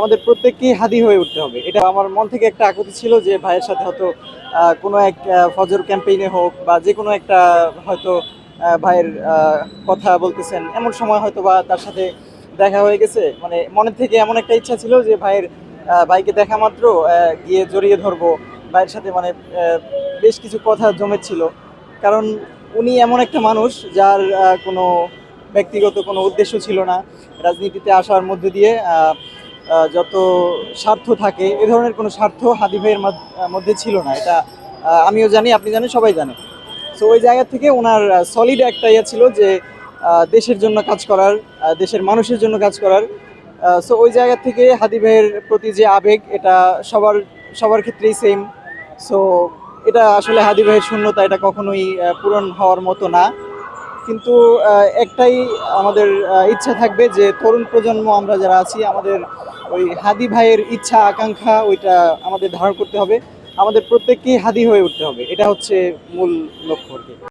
আমাদের প্রত্যেককেই হাদি হয়ে উঠতে হবে। এটা আমার মন থেকে একটা আকুতি ছিল যে ভাইয়ের সাথে হয়তো কোনো এক ফজর ক্যাম্পেইনে হোক বা যে কোনো একটা, হয়তো ভাইয়ের কথা বলতেছেন, এমন সময় হয়তো বা তার সাথে দেখা হয়ে গেছে। মানে মনের থেকে এমন একটা ইচ্ছা ছিল যে ভাইয়ের ভাইকে দেখা মাত্র গিয়ে জড়িয়ে ধরবো। ভাইয়ের সাথে মানে বেশ কিছু কথা জমেছিল। কারণ উনি এমন একটা মানুষ যার কোনো ব্যক্তিগত কোনো উদ্দেশ্য ছিল না। রাজনীতিতে আসার মধ্যে দিয়ে যত স্বার্থ থাকে, এ ধরনের কোনো স্বার্থ হাদি ভাইয়ের মধ্যে ছিল না। এটা আমিও জানি, আপনি জানেন, সবাই জানে। সো ওই জায়গা থেকে ওনার সলিড একটা ইয়ে ছিল যে দেশের জন্য কাজ করার দেশের মানুষের জন্য কাজ করার। সো ওই জায়গা থেকে হাদি ভাইয়ের প্রতি যে আবেগ, এটা সবার সবার ক্ষেত্রেই সেম সো এটা আসলে হাদি ভাইয়ের শূন্যতা, এটা কখনোই পূরণ হওয়ার মতো না। কিন্তু একটাই আমাদের ইচ্ছা থাকবে যে তরুণ প্রজন্ম আমরা যারা আছি, আমাদের ওই হাদি ভাইয়ের ইচ্ছা, আকাঙ্ক্ষা, ওইটা আমাদের ধারণ করতে হবে। আমাদের প্রত্যেককেই হাদি হয়ে উঠতে হবে। এটা হচ্ছে মূল লক্ষ্য আর